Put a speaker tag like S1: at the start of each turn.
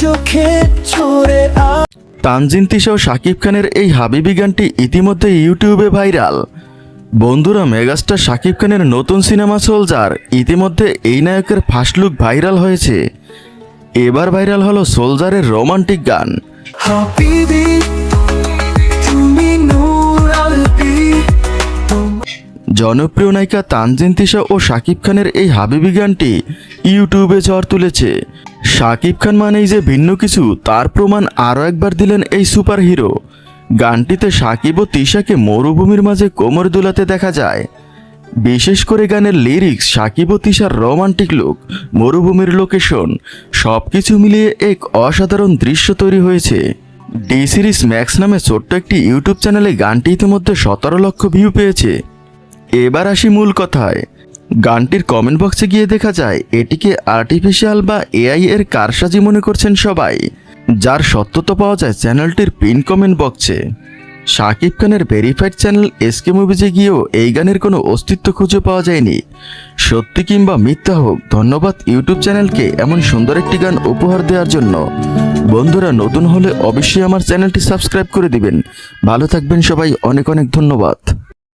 S1: চোখে ছড়ে
S2: তানজিন তিশা ও শাকিব খানের এই হাবিবি গানটি ইতিমধ্যে ইউটিউবে ভাইরাল। বন্ধুরা মেগাস্টার শাকিব খানের নতুন সিনেমা সোলজার ইতিমধ্যে এই নায়কের ফার্স্ট লুক ভাইরাল হয়েছে। এবার ভাইরাল হলো সোলজারের রোমান্টিক গান। জনপ্রিয় নায়িকা তানজিন তিশা ও শাকিব খানের এই হাবিবি গানটি ইউটিউবে ঝড় তুলেছে। শাকিব খান মানেই যে ভিন্ন কিছু, তার প্রমাণ আরও একবার দিলেন এই সুপারহিরো। গানটিতে শাকিব ও তিশাকে মরুভূমির মাঝে কোমর দুলাতে দেখা যায়। বিশেষ করে গানের লিরিক্স সাকিব ও তিশার রোমান্টিক লুক মরুভূমির লোকেশন সব কিছু মিলিয়ে এক অসাধারণ দৃশ্য তৈরি হয়েছে। ডি সিরিজ ম্যাক্স নামে ছোট্ট একটি ইউটিউব চ্যানেলে গানটি ইতিমধ্যে সতেরো লক্ষ ভিউ পেয়েছে। এবার আসি মূল কথায়। গানটির কমেন্ট বক্সে গিয়ে দেখা যায়, এটিকে আর্টিফিশিয়াল বা এআই এর কারসাজি মনে করছেন সবাই, যার সত্যতা পাওয়া যায় চ্যানেলটির পিন কমেন্ট বক্সে শাকিব খানের ভেরিফাইড চ্যানেল এসকে মুভিজে গিয়েও এই গানের কোনো অস্তিত্ব খুঁজে পাওয়া যায়নি। সত্যি কিংবা মিথ্যা হোক, ধন্যবাদ ইউটিউব চ্যানেলকে এমন সুন্দর একটি গান উপহার দেওয়ার জন্য। বন্ধুরা, নতুন হলে অবশ্যই আমার চ্যানেলটি সাবস্ক্রাইব করে দিবেন। ভালো থাকবেন সবাই, অনেক অনেক ধন্যবাদ।